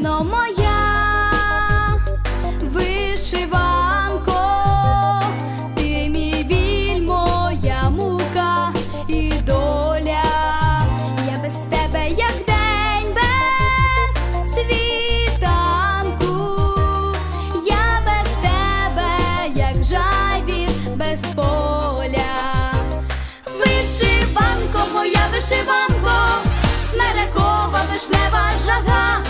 Україно моя, вишиванко, ти мій біль, моя мука і доля. Я без тебе, як день без світанку, я без тебе, як жайвір без поля. Вишиванко, моя вишиванко, смерекова вишнева жага,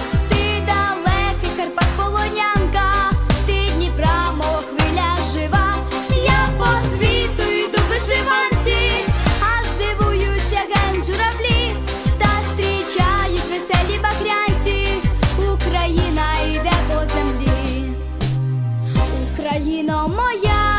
Україно моя.